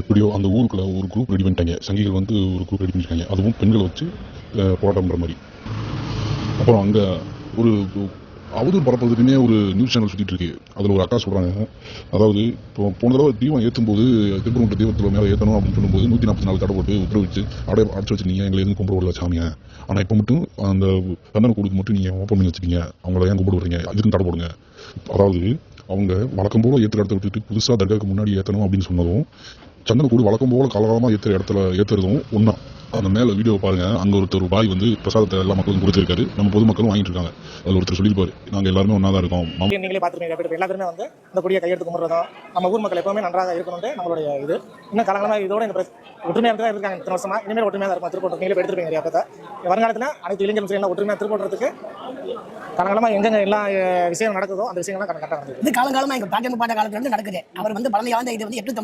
எப்படியோ அந்த ஊருக்குள்ள ஒரு குரூப் ரெடி பண்ணிட்டாங்க. சங்கிகள் வந்து ஒரு குரூப் ரெடி பண்ணிருக்காங்க. அதுவும் பெண்களை வச்சு போராட்டம் பண்ணுற மாதிரி. அப்புறம் அங்கே ஒரு அவதூறு பரப்புறதுக்குன்னே ஒரு நியூஸ் சேனல் சுற்றிட்டு இருக்கு. அதில் ஒரு அக்கா சொல்கிறாங்க அதாவது இப்போ போன தடவை தீபம் ஏற்றும் போது திருப்பரங்குன்ற தீபத்தில் மேலே ஏற்றணும் அப்படின்னு சொல்லும்போது நூற்றி நாற்பத்தி நாலு தடை போட்டு உத்தரவிச்சு அடை அடைச்சு வச்சிருக்கீங்க எங்களை எதுவும் கும்பிட விடல சாமியை. ஆனால் இப்போ மட்டும் அந்த சந்தன கூடுக்கு மட்டும் நீங்கள் ஓப்பன் பண்ணி வச்சிருக்கீங்க அவங்கள ஏன் கும்பிட விடுறீங்க அதுக்கும் தடை போடுங்க. அதாவது அவங்க வழக்கம் போல ஏற்று இடத்த விட்டுட்டு புதுசாக தர்காவுக்கு முன்னாடி ஏற்றணும் அப்படின்னு சொன்னதும் சந்தன கூடு வழக்கம் போல காலகாலமாக ஏற்றுற இடத்துல ஏற்றுறதும் ஒன்றா அந்த மேலே வீடியோ பாருங்க. அங்கே ஒருத்தர் பாய் வந்து பிரசாதத்தை எல்லா மக்களுக்கும் கொடுத்துருக்காரு. நம்ம பொதுமக்களும் வாங்கிட்டு இருக்காங்க. அதில் ஒருத்தர் சொல்லியிருப்பாரு நாங்கள் எல்லாருமே ஒன்றா தான் இருக்கோம் நீங்களே பார்த்துருப்பீங்க எப்படி எல்லா பேருமே வந்து இந்த கொடியை கையெடுத்து கும்பிட்றதும் நம்ம ஊர் மக்கள் எப்பவுமே நன்றாக இருக்கணும்னு நம்மளுடைய இது. இன்னும் காலங்களமாக இதோட இந்த ஒற்றுமையாக தான் இருக்காங்க இத்தனை வருஷமா. இனிமேல் ஒற்றுமையாக தான் இருக்கும். திருப்பூர் நீங்களே எடுத்துருப்பீங்க நிறைய பேர்த்த. வருங்காலத்தில் அனைத்து இளைஞர்கள் எல்லாம் ஒற்றுமையாக திருப்பூறதுக்கு காலங்காலமாக எங்கெங்க எல்லா விஷயம் நடக்குதோ அந்த விஷயங்கள்லாம் கரெக்டாக நடக்குது இது காலங்காலமா எங்க பாட்டியம்மா பாட்ட காலத்துல இருந்து நடக்குது. அவர் வந்து பழமை வாழ்ந்த இது வந்து எட்நூத்தி